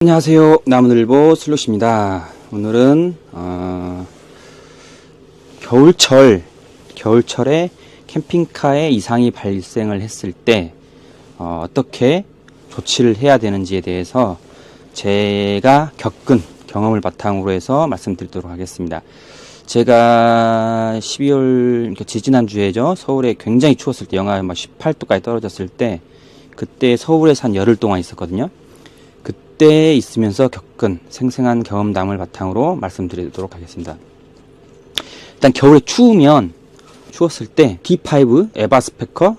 안녕하세요. 나무늘보 슬롯입니다. 오늘은 어, 겨울철 겨울철에 캠핑카에 이상이 발생을 했을 때 어, 떻게 조치를 해야 되는지에 대해서 제가 겪은 경험을 바탕으로 해서 말씀드리도록 하겠습니다. 제가 12월 그러니까 지지난 주에죠 서울에 굉장히 추웠을 때 영하 막 18도까지 떨어졌을 때 그때 서울에서 한 열흘 동안 있었거든요. 그때 있으면서 겪은 생생한 경험담을 바탕으로 말씀드리도록 하겠습니다. 일단 겨울에 추우면 추웠을 때 D5 에바스페커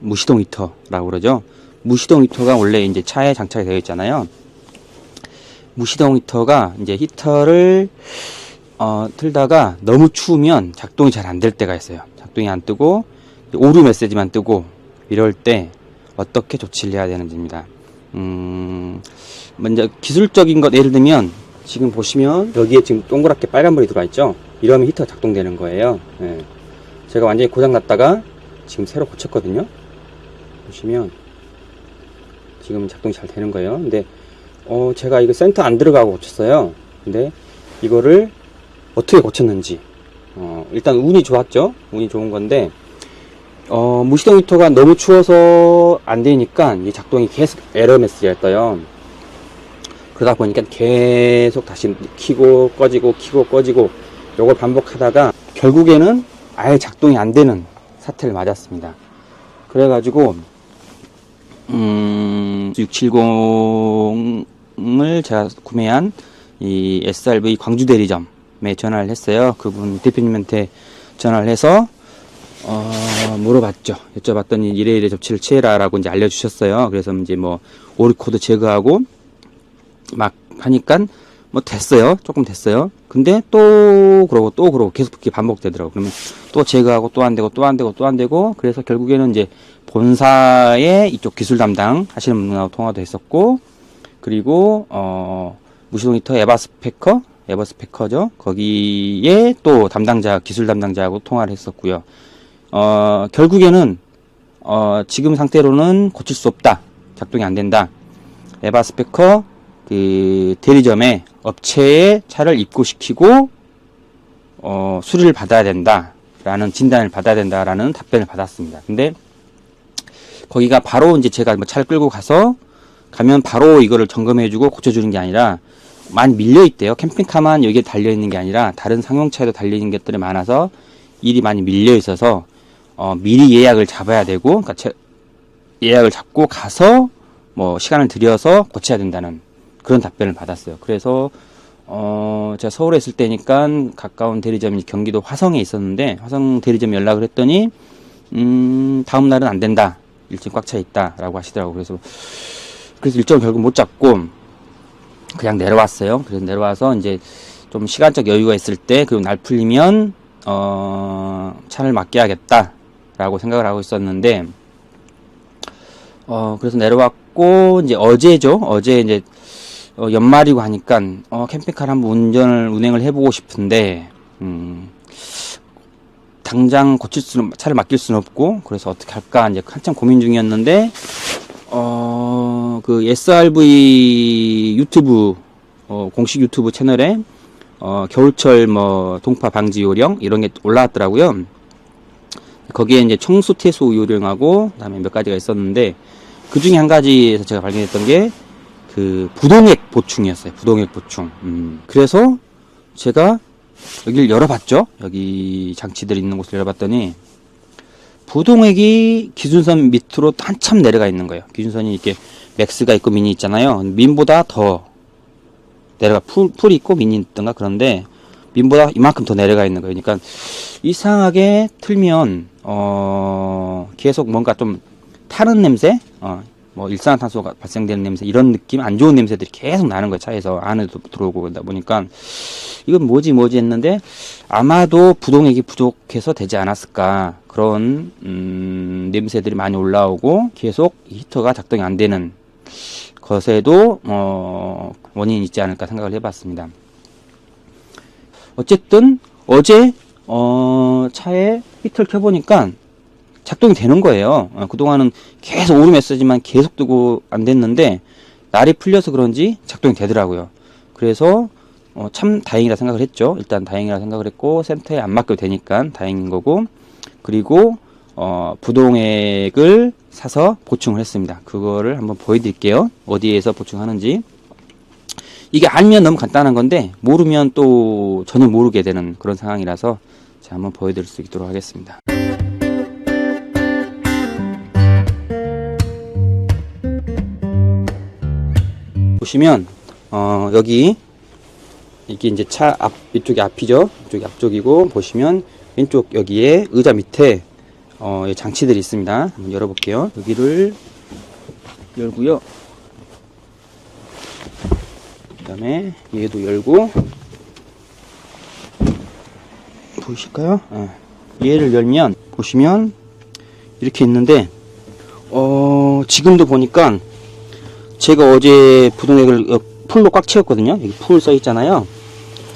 무시동 히터라고 그러죠. 무시동 히터가 원래 이제 차에 장착이 되어 있잖아요. 무시동 히터가 이제 히터를 어, 틀다가 너무 추우면 작동이 잘 안 될 때가 있어요. 작동이 안 뜨고 오류 메시지만 뜨고 이럴 때 어떻게 조치를 해야 되는지입니다. 음, 먼저 기술적인 것 예를 들면 지금 보시면 여기에 지금 동그랗게 빨간불이 들어와 있죠. 이러면 히터 작동되는 거예요. 예. 제가 완전히 고장 났다가 지금 새로 고쳤거든요. 보시면 지금 작동이 잘 되는 거예요. 근데 어, 제가 이거 센터 안 들어가고 고쳤어요. 근데 이거를 어떻게 고쳤는지 어, 일단 운이 좋았죠. 운이 좋은 건데 어, 무시동 히터가 너무 추워서 안 되니까 이 작동이 계속 에러 메시지가 떠요. 그러다 보니까 계속 다시 키고 꺼지고 키고 꺼지고 요걸 반복하다가 결국에는 아예 작동이 안 되는 사태를 맞았습니다. 그래가지고 음, 670을 제가 구매한 이 SRV 광주 대리점에 전화를 했어요. 그분 대표님한테 전화를 해서 어, 물어봤죠. 여쭤봤더니 이래 이래 조치를 취해라라고 이제 알려주셨어요. 그래서 이제 뭐 오류 코드 제거하고 막 하니까 뭐 됐어요. 조금 됐어요. 근데 또 그러고 또 그러고 계속 그렇게 반복되더라고. 그러면 또 제거하고 또 안 되고 또 안 되고 또 안 되고 그래서 결국에는 이제 본사의 이쪽 기술 담당 하시는 분하고 통화도 했었고 그리고 어 무시동 히터 에바스페커 에버스페커죠. 거기에 또 담당자 기술 담당자하고 통화를 했었고요. 어, 결국에는 어, 지금 상태로는 고칠 수 없다. 작동이 안 된다. 에바스페커 그 대리점에 업체에 차를 입고시키고 어, 수리를 받아야 된다라는 진단을 받아야 된다라는 답변을 받았습니다. 근데 거기가 바로 이제 제가 뭐 차를 끌고 가서 가면 바로 이거를 점검해주고 고쳐주는 게 아니라 많이 밀려 있대요. 캠핑카만 여기에 달려 있는 게 아니라 다른 상용차에도 달려 있는 것들이 많아서 일이 많이 밀려 있어서 어, 미리 예약을 잡아야 되고, 그러니까 제, 예약을 잡고 가서 뭐 시간을 들여서 고쳐야 된다는 그런 답변을 받았어요. 그래서 어, 제가 서울에 있을 때니까 가까운 대리점이 경기도 화성에 있었는데 화성 대리점 연락을 했더니 음, 다음 날은 안 된다. 일정 꽉 차 있다라고 하시더라고요. 그래서 그래서 일정 결국 못 잡고 그냥 내려왔어요. 그래서 내려와서 이제 좀 시간적 여유가 있을 때 그리고 날 풀리면 어, 차를 맡겨야겠다. 라고 생각을 하고 있었는데, 어, 그래서 내려왔고, 이제 어제죠. 어제 이제, 어, 연말이고 하니까, 어, 캠핑카를 한번 운전을, 운행을 해보고 싶은데, 음, 당장 고칠 수는, 차를 맡길 수는 없고, 그래서 어떻게 할까, 이제 한참 고민 중이었는데, 어, 그 SRV 유튜브, 어, 공식 유튜브 채널에, 어, 겨울철 뭐, 동파 방지 요령, 이런 게 올라왔더라고요. 거기에 이제 청수 태소 요령하고 그다음에 몇 가지가 있었는데 그 중에 한 가지에서 제가 발견했던 게 그 부동액 보충이었어요. 부동액 보충. 음. 그래서 제가 여기를 열어봤죠. 여기 장치들이 있는 곳을 열어봤더니 부동액이 기준선 밑으로 한참 내려가 있는 거예요. 기준선이 이렇게 맥스가 있고 미니 있잖아요. 민보다 더 내려가 풀, 풀이 있고 미니 있던가 그런데 민보다 이만큼 더 내려가 있는 거예요. 그러니까 이상하게 틀면 어 계속 뭔가 좀 타는 냄새, 어 뭐 일산화탄소가 발생되는 냄새 이런 느낌 안 좋은 냄새들이 계속 나는 거예요. 차에서 안에도 들어오고 그러다 보니까 이건 뭐지 뭐지 했는데 아마도 부동액이 부족해서 되지 않았을까 그런 음, 냄새들이 많이 올라오고 계속 히터가 작동이 안 되는 것에도 어, 원인이 있지 않을까 생각을 해봤습니다. 어쨌든 어제 어, 차에 히터를 켜보니까 작동이 되는 거예요. 어, 그동안은 계속 오류 메시지만 계속 뜨고 안 됐는데 날이 풀려서 그런지 작동이 되더라고요. 그래서 어, 참 다행이라 생각을 했죠. 일단 다행이라 생각을 했고 센터에 안 맡겨도 되니까 다행인 거고 그리고 어, 부동액을 사서 보충을 했습니다. 그거를 한번 보여드릴게요. 어디에서 보충하는지. 이게 알면 너무 간단한 건데 모르면 또 전혀 모르게 되는 그런 상황이라서 제가 한번 보여드릴 수 있도록 하겠습니다. 보시면 어, 여기 이게 이제 차 앞 이쪽이 앞이죠. 이쪽이 앞쪽이고 보시면 왼쪽 여기에 의자 밑에 어, 이 장치들이 있습니다. 한번 열어볼게요. 여기를 열고요. 그 다음에 얘도 열고 보이실까요? 예. 얘를 열면 보시면 이렇게 있는데 어, 지금도 보니까 제가 어제 부동액을 어, 풀로 꽉 채웠거든요. 여기 풀 써 있잖아요.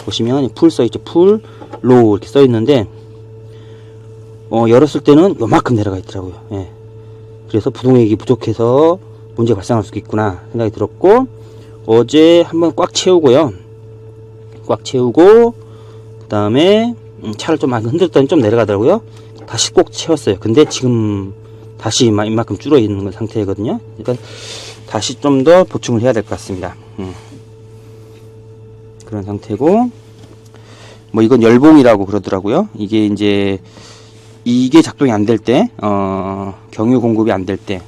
보시면 풀 써 있죠. 풀, 로우 이렇게 써 있는데 어, 열었을 때는 요만큼 내려가 있더라고요. 예. 그래서 부동액이 부족해서 문제가 발생할 수 있구나 생각이 들었고 어제 한번 꽉 채우고요. 꽉 채우고 그 다음에 차를 좀 많이 흔들었더니 좀 내려가더라고요. 다시 꼭 채웠어요. 근데 지금 다시 이만큼 줄어 있는 상태거든요. 그러니까 다시 좀 더 보충을 해야 될 것 같습니다. 음. 그런 상태고 뭐 이건 열봉이라고 그러더라고요. 이게 이제 이게 작동이 안 될 때, 어, 경유 공급이 안 될 때,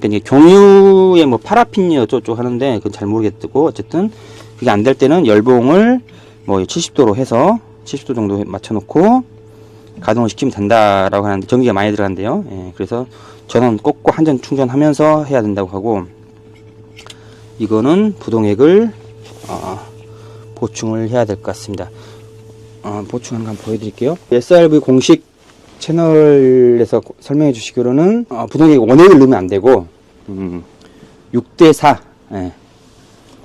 그러니까 경유에 뭐 파라핀이 어쩌고 하는데 그건 잘 모르겠고 어쨌든 그게 안 될 때는 열봉을 뭐 70도로 해서 70도 정도 맞춰놓고 가동을 시키면 된다라고 하는데 전기가 많이 들어간대요. 예, 그래서 저는 꼭꼭 한전 충전하면서 해야 된다고 하고 이거는 부동액을 어, 보충을 해야 될 것 같습니다. 어, 거 한번 보여드릴게요. SRV 공식 채널에서 고- 설명해 주시기로는 어, 부동액 원액을 넣으면 안 되고 음, 6대 4 예.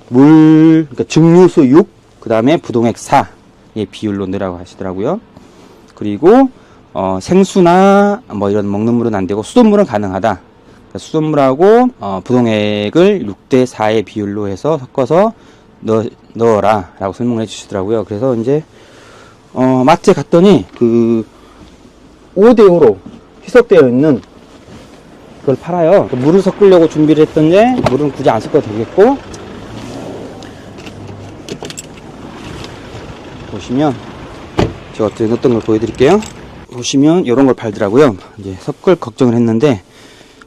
물 그러니까 증류수 6, 그 다음에 부동액 4의 비율로 넣으라고 하시더라고요. 그리고 어, 생수나 뭐 이런 먹는 물은 안 되고 수돗물은 가능하다. 그러니까 수돗물하고 어, 부동액을 6대 4의 비율로 해서 섞어서 넣, 넣어라 라고 설명을 해주시더라고요. 그래서 이제 어, 마트에 갔더니 그 5대 5로 희석되어 있는 그걸 팔아요. 그 물을 섞으려고 준비를 했던데 물은 굳이 안 섞어도 되겠고 보시면 제가 어떻게 넣었던 걸 보여드릴게요. 보시면 이런 걸 팔더라고요. 이제 섞을 걱정을 했는데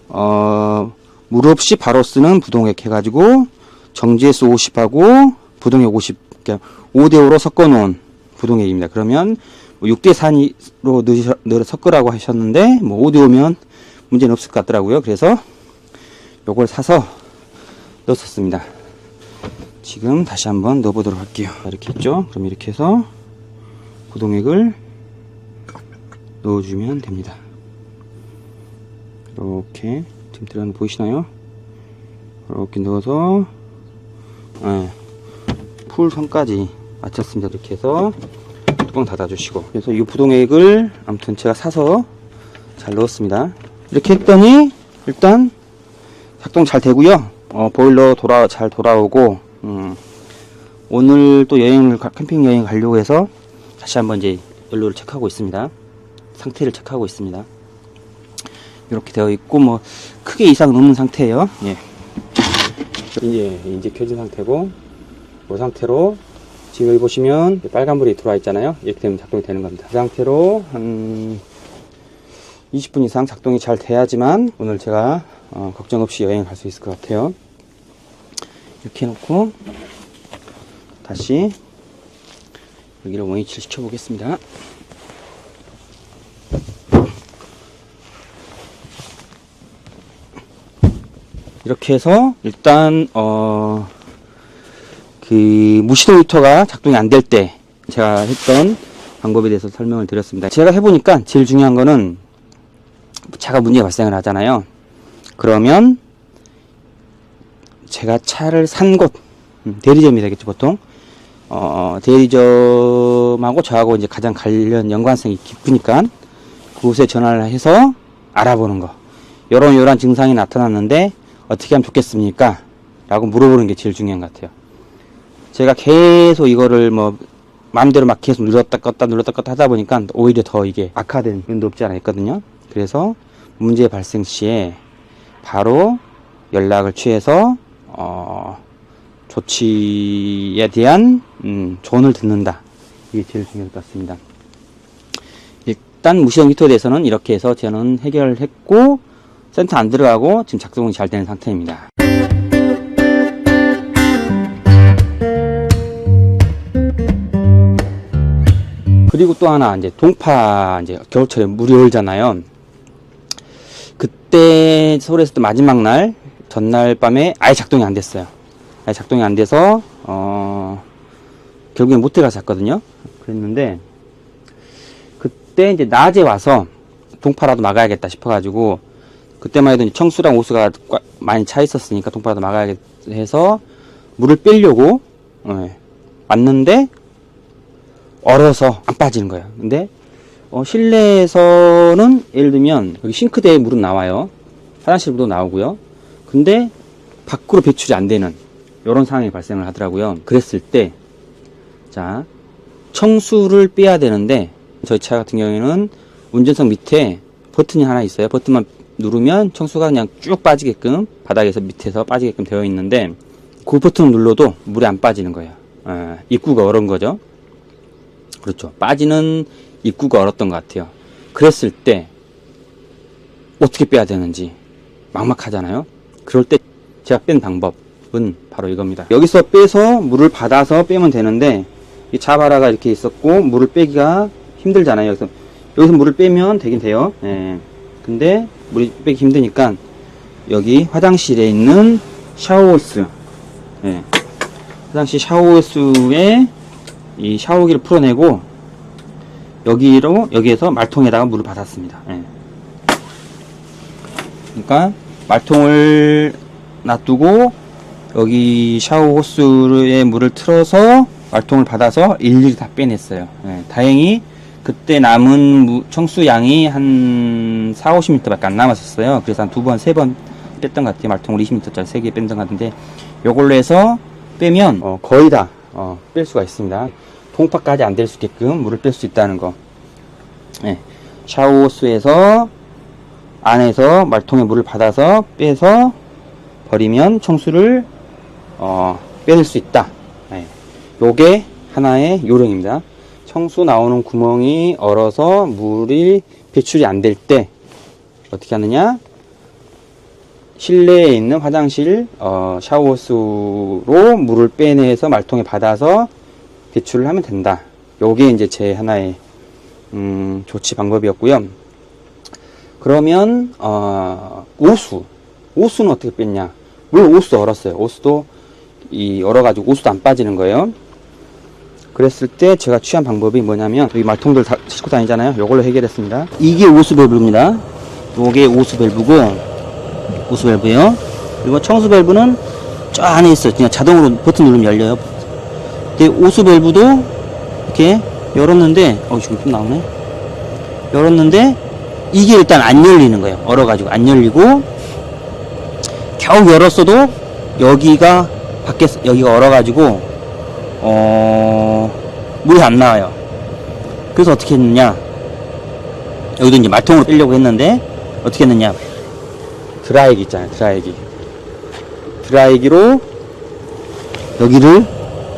어, 물 없이 바로 쓰는 부동액 해가지고 정지해수 50하고 부동액 50 그러니까 5대 5로 섞어 놓은 부동액입니다. 그러면 6대 4로 넣으셔, 넣어 섞으라고 하셨는데 뭐 5대 5면 문제는 없을 것 같더라고요. 그래서 요걸 사서 넣었습니다. 지금 다시 한번 넣어보도록 할게요. 이렇게 했죠? 그럼 이렇게 해서 부동액을 넣어주면 됩니다. 이렇게 지금 들어가는 거 보이시나요? 이렇게 넣어서 예, 풀 선까지 맞췄습니다. 이렇게 해서 뚜껑 닫아주시고 그래서 이 부동액을 아무튼 제가 사서 잘 넣었습니다. 이렇게 했더니 일단 작동 잘 되고요. 어, 보일러 돌아 잘 돌아오고 음, 오늘 또 여행을 가- 캠핑 여행 가려고 해서 다시 한번 이제 연료를 체크하고 있습니다. 상태를 체크하고 있습니다. 이렇게 되어 있고 뭐 크게 이상 없는 상태예요. 예. 이제 이제 켜진 상태고 이 상태로 지금 여기 보시면 빨간불이 들어와 있잖아요. 이렇게 되면 작동이 되는 겁니다. 그 상태로 한 20분 이상 작동이 잘 돼야지만 오늘 제가 어, 걱정 없이 여행을 갈수 있을 것 같아요. 이렇게 해놓고 다시 여기를 원위치를 시켜 보겠습니다. 이렇게 해서 일단 어, 그 무시동 히터가 작동이 안 될 때 제가 했던 방법에 대해서 설명을 드렸습니다. 제가 해보니까 제일 중요한 거는 차가 문제가 발생을 하잖아요. 그러면 제가 차를 산 곳, 음, 대리점이 되겠죠, 보통. 어, 대리점하고 저하고 이제 가장 관련 연관성이 깊으니까 그곳에 전화를 해서 알아보는 거. 요런 요런 증상이 나타났는데 어떻게 하면 좋겠습니까? 라고 물어보는 게 제일 중요한 것 같아요. 제가 계속 이거를 뭐 마음대로 막 계속 눌렀다 껐다 눌렀다 껐다 하다 보니까 오히려 더 이게 악화된 면도 없지 않아 있거든요. 그래서 문제 발생 시에 바로 연락을 취해서 어, 조치에 대한 음, 조언을 듣는다. 이게 제일 중요할 것 같습니다. 일단 무시형 히터에 대해서는 이렇게 해서 저는 해결했고 센터 안 들어가고 지금 작동이 잘 되는 상태입니다. 그리고 또 하나 이제 동파 이제 겨울철에 물이 얼잖아요. 그때 서울에서 또 마지막 날 전날 밤에 아예 작동이 안 됐어요. 아예 작동이 안 돼서 어 결국엔 모텔 가서 잤거든요. 그랬는데 그때 이제 낮에 와서 동파라도 막아야겠다 싶어가지고 그때만 해도 청수랑 오수가 꽉 많이 차 있었으니까 동파라도 막아야겠다 해서 물을 빼려고 예, 왔는데 얼어서 안 빠지는 거예요. 근데 어, 실내에서는 예를 들면 여기 싱크대에 물은 나와요. 화장실 물도 나오고요. 근데 밖으로 배출이 안 되는 이런 상황이 발생을 하더라고요. 그랬을 때, 자, 청수를 빼야 되는데 저희 차 같은 경우에는 운전석 밑에 버튼이 하나 있어요. 버튼만 누르면 청수가 그냥 쭉 빠지게끔 바닥에서 밑에서 빠지게끔 되어 있는데 그 버튼을 눌러도 물이 안 빠지는 거예요. 어, 입구가 얼은 거죠. 그렇죠. 빠지는 입구가 얼었던 것 같아요. 그랬을 때 어떻게 빼야 되는지 막막하잖아요. 그럴 때 제가 뺀 방법은 바로 이겁니다. 여기서 빼서 물을 받아서 빼면 되는데 이 자바라가 이렇게 있었고 물을 빼기가 힘들잖아요. 그래서 여기서 물을 빼면 되긴 돼요. 예. 근데 물이 빼기 힘드니까 여기 화장실에 있는 샤워호스 예. 화장실 샤워호스에 이 샤워기를 풀어내고 여기로 여기에서 말통에다가 물을 받았습니다. 예. 그러니까 말통을 놔두고 여기 샤워 호스에 물을 틀어서 말통을 받아서 일일이 다 빼냈어요. 예, 다행히 그때 남은 무- 청수 양이 한 4, 50m밖에 안 남았었어요. 그래서 한 두 번, 세 번 뺐던 것 같아요. 말통을 20m짜리 3개 뺐던 것 같은데 요걸로 해서 빼면 어, 거의 다 어, 뺄 수가 있습니다. 동파까지 안 될 수 있게끔 물을 뺄 수 있다는 거. 예, 샤워호스에서 안에서 말통에 물을 받아서 빼서 버리면 청수를 어, 빼낼 수 있다. 예, 요게 하나의 요령입니다. 청수 나오는 구멍이 얼어서 물이 배출이 안 될 때 어떻게 하느냐? 실내에 있는 화장실 어, 샤워호스로 물을 빼내서 말통에 받아서 배출을 하면 된다. 요게 이제 제 하나의 음, 조치 방법이었고요. 그러면 어, 오수 오수는 어떻게 뺐냐? 물론 오수 얼었어요. 오수도 이 얼어가지고 오수도 안 빠지는 거예요. 그랬을 때 제가 취한 방법이 뭐냐면 여기 말통들 다 싣고 다니잖아요. 요걸로 해결했습니다. 이게 오수 밸브입니다. 요게 오수 밸브고 오수 밸브요. 그리고 청수 밸브는 저 안에 있어요. 그냥 자동으로 버튼 누르면 열려요. 오수 밸브도 이렇게 열었는데 어 지금 좀 나오네. 열었는데 이게 일단 안 열리는 거예요. 얼어가지고 안 열리고 겨우 열었어도 여기가 밖에 여기가 얼어가지고 어 물이 안 나와요. 그래서 어떻게 했느냐? 여기도 이제 말통으로 빼려고 했는데 어떻게 했느냐? 드라이기 있잖아요. 드라이기. 드라이기로 여기를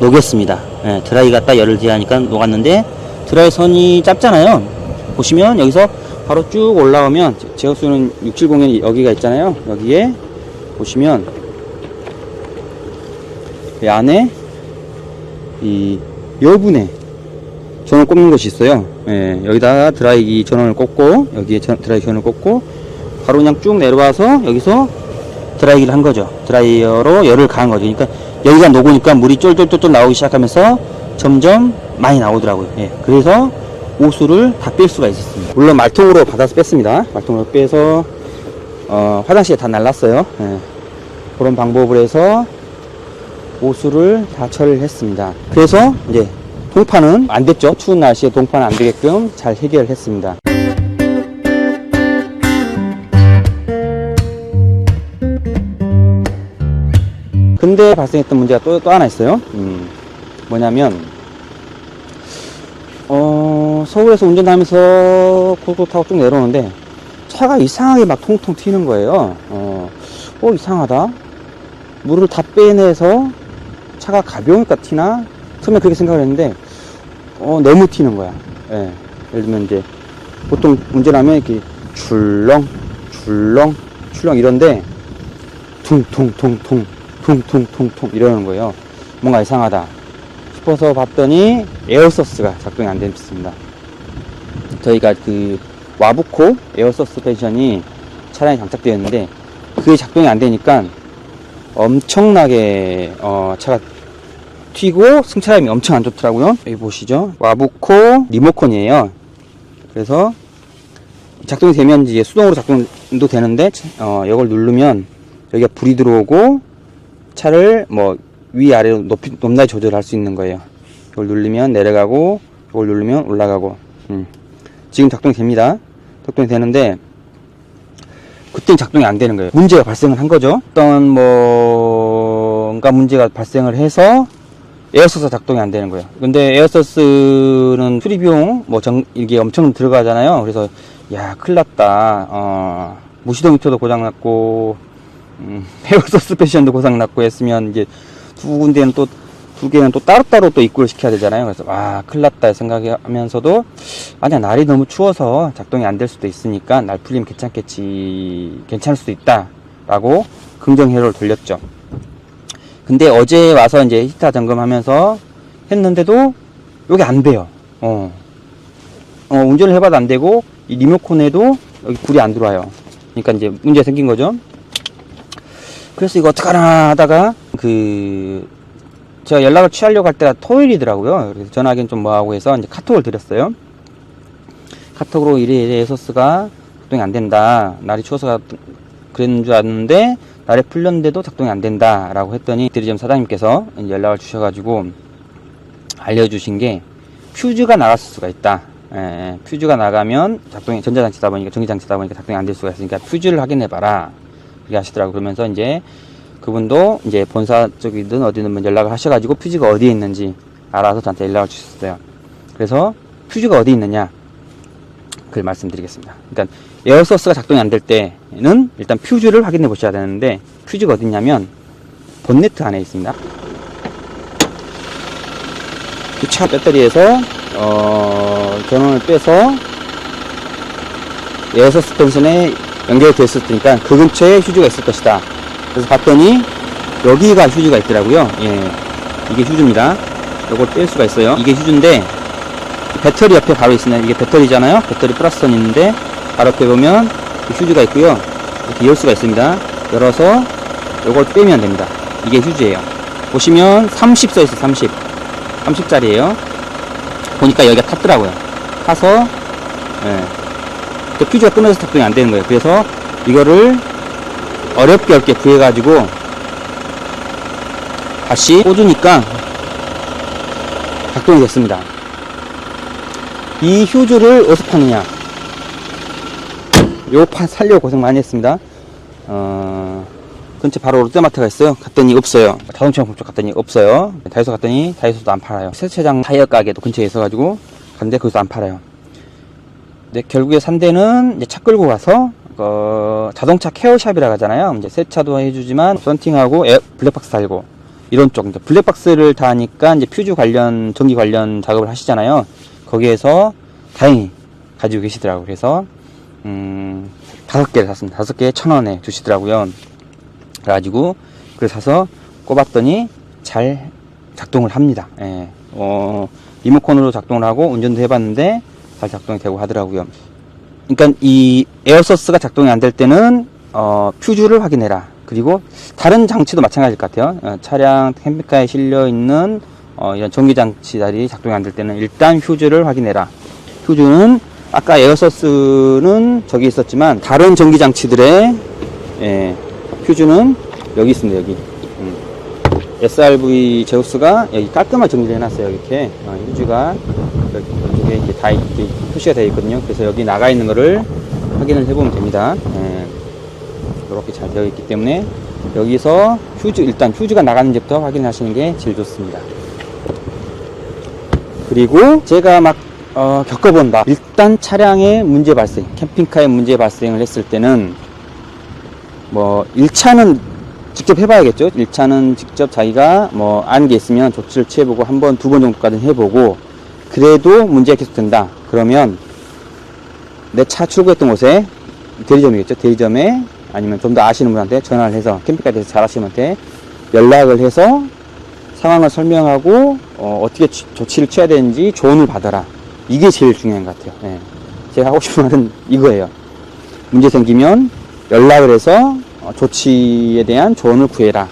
녹였습니다. 예, 드라이 갖다 열을 제하니까 녹았는데 드라이 선이 짧잖아요. 보시면 여기서 바로 쭉 올라오면 제- 제어수는 670에 여기가 있잖아요. 여기에 보시면 이 안에 이 여분의 전원 꼽는 곳이 있어요. 예, 여기다가 드라이기 전원을 꼽고 여기에 전- 드라이기 전원을 꼽고 바로 그냥 쭉 내려와서 여기서 드라이기를 한 거죠. 드라이어로 열을 가한 거죠. 그러니까 여기가 녹으니까 물이 쫄쫄쫄쫄 나오기 시작하면서 점점 많이 나오더라고요. 예, 그래서 오수를 다 뺄 수가 있었습니다. 물론 말통으로 받아서 뺐습니다. 말통으로 빼서 어, 화장실에 다 날랐어요. 예, 그런 방법을 해서 오수를 다 처리를 했습니다. 그래서 이제 동파는 안 됐죠. 추운 날씨에 동파는 안 되게끔 잘 해결했습니다. 근데 발생했던 문제가 또, 또 하나 있어요. 음, 뭐냐면, 어, 서울에서 운전하면서 고속도로 타고 쭉 내려오는데, 차가 이상하게 막 통통 튀는 거예요. 어, 어, 이상하다. 물을 다 빼내서 차가 가벼우니까 튀나? 처음에 그렇게 생각을 했는데, 어, 너무 튀는 거야. 예. 예를 들면 이제, 보통 운전하면 이렇게 줄렁, 줄렁, 출렁 이런데, 퉁퉁퉁퉁, 퉁퉁퉁퉁 이러는 거예요. 뭔가 이상하다 싶어서 봤더니 에어서스가 작동이 안 됐습니다. 저희가 그 와부코 에어서스 펜션이 차량에 장착되어 있는데 그게 작동이 안 되니까 엄청나게 어, 차가 튀고 승차감이 엄청 안 좋더라고요. 여기 보시죠. 와부코 리모컨이에요. 그래서 작동이 되면 이제 수동으로 작동도 되는데 어, 이걸 누르면 여기가 불이 들어오고 차를 뭐 위아래로 높이 높낮이 조절할 수 있는 거예요. 이걸 누르면 내려가고 이걸 누르면 올라가고 음. 지금 작동이 됩니다. 작동이 되는데 그때는 작동이 안 되는 거예요. 문제가 발생을 한 거죠. 어떤 뭔가 문제가 발생을 해서 에어서스 작동이 안 되는 거예요. 근데 에어서스는 수리 비용 뭐 정, 이게 엄청 들어가잖아요. 그래서 야 큰일 났다. 어, 무시동 히터도 고장 났고 음, 에어서스 패션도 고장 났고 했으면 이제 두 군데는 또 두 개는 또 따로따로 또 입구를 시켜야 되잖아요. 그래서 와 큰일 났다 생각하면서도 아니야 날이 너무 추워서 작동이 안 될 수도 있으니까 날 풀리면 괜찮겠지 괜찮을 수도 있다 라고 긍정 회로를 돌렸죠. 근데 어제 와서 이제 히터 점검하면서 했는데도 여기 안 돼요. 어. 어, 운전을 해봐도 안 되고, 이 리모컨에도 여기 불이 안 들어와요. 그러니까 이제 문제 생긴 거죠. 그래서 이거 어떡하나 하다가, 그, 제가 연락을 취하려고 할 때가 토요일이더라고요. 그래서 전화하기는 좀 뭐하고 해서 이제 카톡을 드렸어요. 카톡으로 이래 이래 에서스가 작동이 안 된다. 날이 추워서 그랬는 줄 알았는데, 날에 풀렸는데도 작동이 안 된다 라고 했더니 드리점 사장님께서 연락을 주셔가지고 알려주신 게 퓨즈가 나갔을 수가 있다. 예, 예, 퓨즈가 나가면 작동이 전자장치다 보니까 전기장치다 보니까 작동이 안 될 수가 있으니까 퓨즈를 확인해봐라. 그렇게 하시더라고 그러면서 이제 그분도 이제 본사 쪽이든 어디든 뭐 연락을 하셔가지고 퓨즈가 어디에 있는지 알아서 저한테 연락을 주셨어요. 그래서 퓨즈가 어디 있느냐 그걸 말씀드리겠습니다. 그러니까 에어소스가 작동이 안 될 때는 일단 퓨즈를 확인해 보셔야 되는데 퓨즈가 어디 있냐면 본네트 안에 있습니다. 이차 배터리에서 어, 전원을 빼서 에어소 스펜션에 연결됐었으니까 그 근처에 휴즈가 있을 것이다. 그래서 봤더니 여기가 휴즈가 있더라고요. 예, 이게 휴즈입니다. 이걸 뺄 수가 있어요. 이게 휴즈인데 배터리 옆에 바로 있으면 이게 배터리잖아요. 배터리 플러스선 있는데 바로 옆에 보면 이 휴즈가 있고요. 이렇게 열 수가 있습니다. 열어서 이걸 빼면 됩니다. 이게 휴즈예요. 보시면 30 써있어요. 30. 30짜리예요. 보니까 여기가 탔더라고요. 타서 예. 또 퓨즈가 끊어서 작동이 안 되는 거예요. 그래서 이거를 어렵게 어렵게 구해가지고 다시 꽂으니까 작동이 됐습니다. 이 휴즈를 어디서 파느냐? 요판 살려고 고생 많이 했습니다. 어, 근처 바로 롯데마트가 있어요. 갔더니 없어요. 자동차 용품 쪽 갔더니 없어요. 다이소 갔더니 다이소도 안 팔아요. 세차장 타이어 가게도 근처에 있어가지고 갔는데 거기서 안 팔아요. 근데 결국에 산 데는 이제 차 끌고 가서 어, 자동차 케어샵이라고 하잖아요. 이제 세차도 해주지만 썬팅하고 에, 블랙박스 달고 이런 쪽 이제 블랙박스를 다니까 이제 퓨즈 관련 전기 관련 작업을 하시잖아요. 거기에서 다행히 가지고 계시더라고요. 그래서 음, 다섯 개를 샀습니다. 다섯 개에 천 원에 주시더라고요. 그래가지고 그걸 사서 꼽았더니 잘 작동을 합니다. 예. 어, 리모컨으로 작동을 하고 운전도 해봤는데 잘 작동이 되고 하더라고요. 그러니까 이 에어소스가 작동이 안 될 때는 어, 퓨즈를 확인해라. 그리고 다른 장치도 마찬가지일 것 같아요. 어, 차량 캠핑카에 실려 있는 어, 이런 전기 장치들이 작동이 안 될 때는 일단 휴즈를 확인해라. 휴즈는 아까 에어소스는 저기 있었지만 다른 전기 장치들의 예, 휴즈는 여기 있습니다. 여기. 음. SRV 제우스가 여기 깔끔하게 정리를 해놨어요. 이렇게 어, 여기 이쪽에 이렇게 다 이렇게 표시가 되어 있거든요. 그래서 여기 나가 있는 거를 확인을 해보면 됩니다. 예, 이렇게 잘 되어 있기 때문에 여기서 휴즈 일단 휴즈가 나가는지부터 확인하시는 게 제일 좋습니다. 그리고 제가 막 어, 겪어본 바 일단 차량의 문제 발생, 캠핑카의 문제 발생을 했을 때는 뭐 1차는 직접 해봐야겠죠. 1차는 직접 자기가 뭐 아는 게 있으면 조치를 취해보고 한 번, 두 번 정도까지는 해보고 그래도 문제가 계속 된다. 그러면 내 차 출고했던 곳에 대리점이겠죠. 대리점에 아니면 좀 더 아시는 분한테 전화를 해서 캠핑카에 대해서 잘 아시는 분한테 연락을 해서 상황을 설명하고 어, 떻게 조치를 취해야 되는지 조언을 받아라. 이게 제일 중요한 것 같아요. 예. 제가 하고 싶은 말은 이거예요. 문제 생기면 연락을 해서 어, 조치에 대한 조언을 구해라.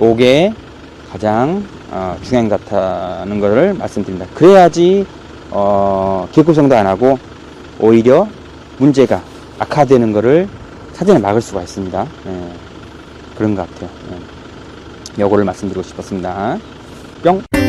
요게 가장 어, 중요한 것 같다는 것을 말씀드립니다. 그래야지 어, 개구성도 안 하고 오히려 문제가 악화되는 것을 사전에 막을 수가 있습니다. 예. 그런 것 같아요. 예. 요거를 말씀드리고 싶었습니다. 뿅!